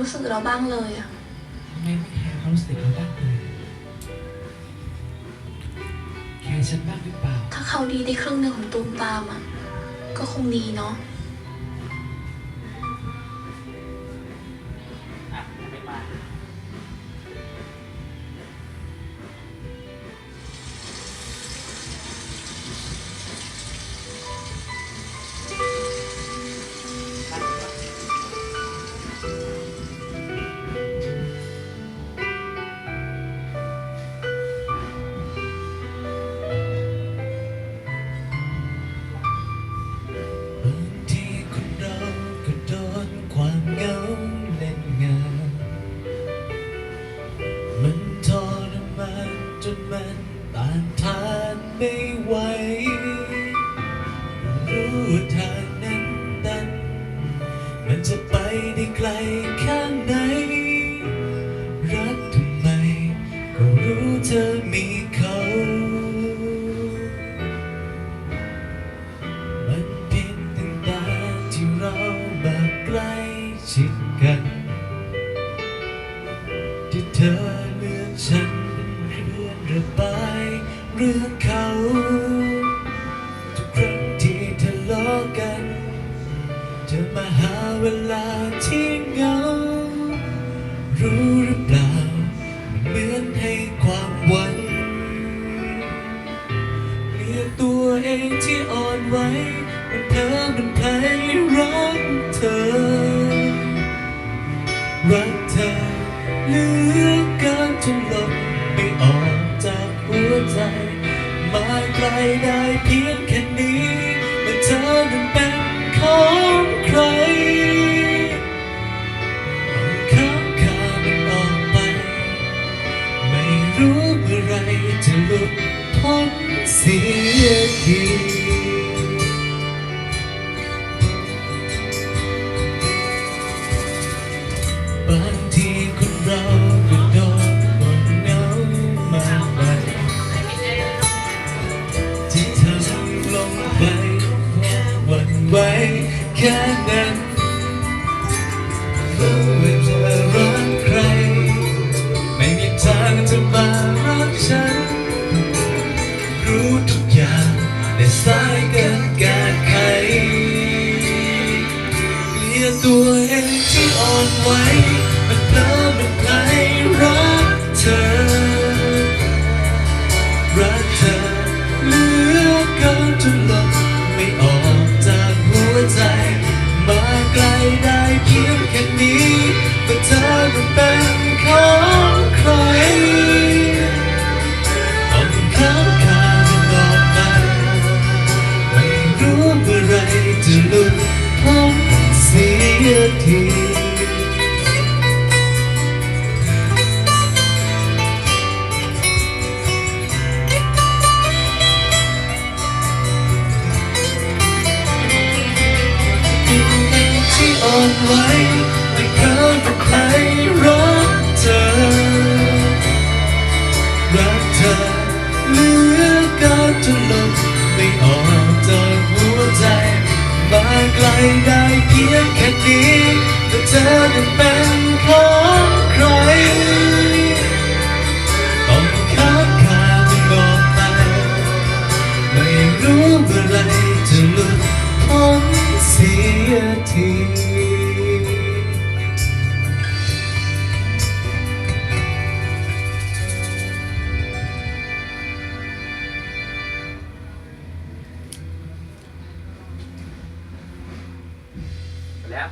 รู้สึกเราบ้างเลยอะทำไมไม่แคร์ความรู้สึกเราบ้างเลยแคร์ฉันบ้างหรือเปล่า ถ้าเขาดีได้ครึ่งหนึ่งของตูมตามอะก็คงดีเนาะอะ ไม่ไหว รู้ว่าทางนั้นตัน มันจะไปได้ไกลแค่ไหน รักทำไม ก็รู้เธอมีเขา มันเพียงตั้งแต่ที่เรามาใกล้ชิดกัน ที่เธอเลือกฉันเป็นเรื่องระบา เรื่องเขาทุกครั้งที่ทะเลาะกันจะมาหาเวลาที่เหงา รู้หรือเปล่าเหมือนให้ความหวังเรียกตัวเองที่อ่อนไหวมันเพ้อมันเพลรักเธอ ไกลได้เพียงแค่นี้เมื่อเธอนั้นเป็นของใครเอาข้ามคามันออกไป ไม่รู้เมื่อไรจะหลุดพ้นเสียที แค่นั้นรู้ว่าเธอรักใคร ไม่มีทางจะมารักฉัน รู้ทุกอย่างแต่สายเกินการใครเกลียดตัวเองที่อ่อนไหว ทีที่อ่อนไหวไม่เคยเป็นใครรักเธอ รักเธอเหลือกินจนลมไม่ออกจากหัวใจ มาไกลได้เพียงแค่นี้ แล้ว